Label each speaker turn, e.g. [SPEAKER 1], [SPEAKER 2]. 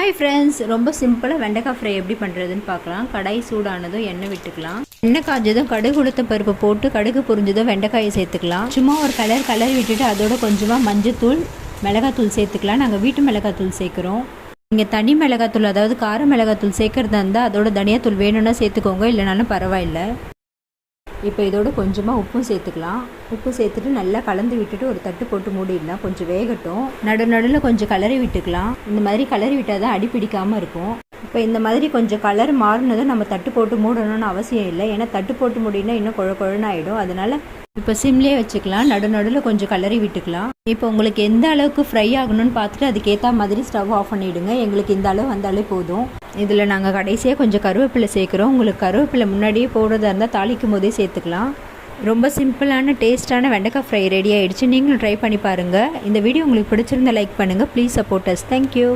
[SPEAKER 1] Hi friends ரொம்ப சிம்பிளாக வெண்டைக்காய் ஃப்ரை எப்படி பண்ணுறதுன்னு பார்க்கலாம். கடாய் சூடானதும் எண்ணெய் விட்டுக்கலாம். எண்ணெய் காஞ்சதும் கடுகு உளுத்த பருப்பு போட்டு கடுகு புரிஞ்சதும் வெண்டைக்காயை சேர்த்துக்கலாம். சும்மா ஒரு கலர் கலர் விட்டுட்டு அதோட கொஞ்சமாக மஞ்சத்தூள் மிளகாத்தூள் சேர்த்துக்கலாம். நாங்கள் வீட்டு மிளகாத்தூள் சேர்க்குறோம். நீங்கள் தனி மிளகாத்தூள் அதாவது கார மிளகாத்தூள் சேர்க்குறதா இருந்தால் அதோட தனியாத்தூள் வேணும்னா சேர்த்துக்கோங்க. இல்லைனாலும் பரவாயில்ல. இப்போ இதோட கொஞ்சமாக உப்பும் சேர்த்துக்கலாம். உப்பு சேர்த்துட்டு நல்லா கலந்து விட்டுட்டு ஒரு தட்டு போட்டு மூடிடலாம் கொஞ்சம் வேகட்டும். நடு நடுவில் கொஞ்சம் கலரி விட்டுக்கலாம். இந்த மாதிரி கலரி விட்டால் தான் அடி பிடிக்காமல் இருக்கும். இப்போ இந்த மாதிரி கொஞ்சம் கலர் மாறினதும் நம்ம தட்டு போட்டு மூடணும்னு அவசியம் இல்லை. ஏன்னா தட்டு போட்டு மூடினா இன்னும் குழ குழன்னு ஆகிடும் அதனால் இப்போ சிம்லேயே வச்சுக்கலாம். நடு நடுவில் கொஞ்சம் கலரி விட்டுக்கலாம். இப்போ உங்களுக்கு எந்த அளவுக்கு ஃப்ரை ஆகணும்னு பார்த்துட்டு அதுக்கேற்ற மாதிரி ஸ்டவ் ஆஃப் பண்ணிவிடுங்க எங்களுக்கு இந்த அளவு வந்தாலே போதும். இதில் நாங்கள் கடைசியாக கொஞ்சம் கருவேப்பிலை சேர்க்குறோம். உங்களுக்கு கருவேப்பிலை முன்னாடியே போடுறதா இருந்தால் தாளிக்கும் போதே சேர்த்துக்கலாம். ரொம்ப சிம்பிளான டேஸ்ட்டான வெண்டைக்காய் ஃப்ரை ரெடி ஆகிடுச்சு நீங்களும் ட்ரை பண்ணி பாருங்கள் இந்த வீடியோ உங்களுக்கு பிடிச்சிருந்தா லைக் பண்ணுங்கள் ப்ளீஸ் சப்போர்ட் அஸ் தேங்க்யூ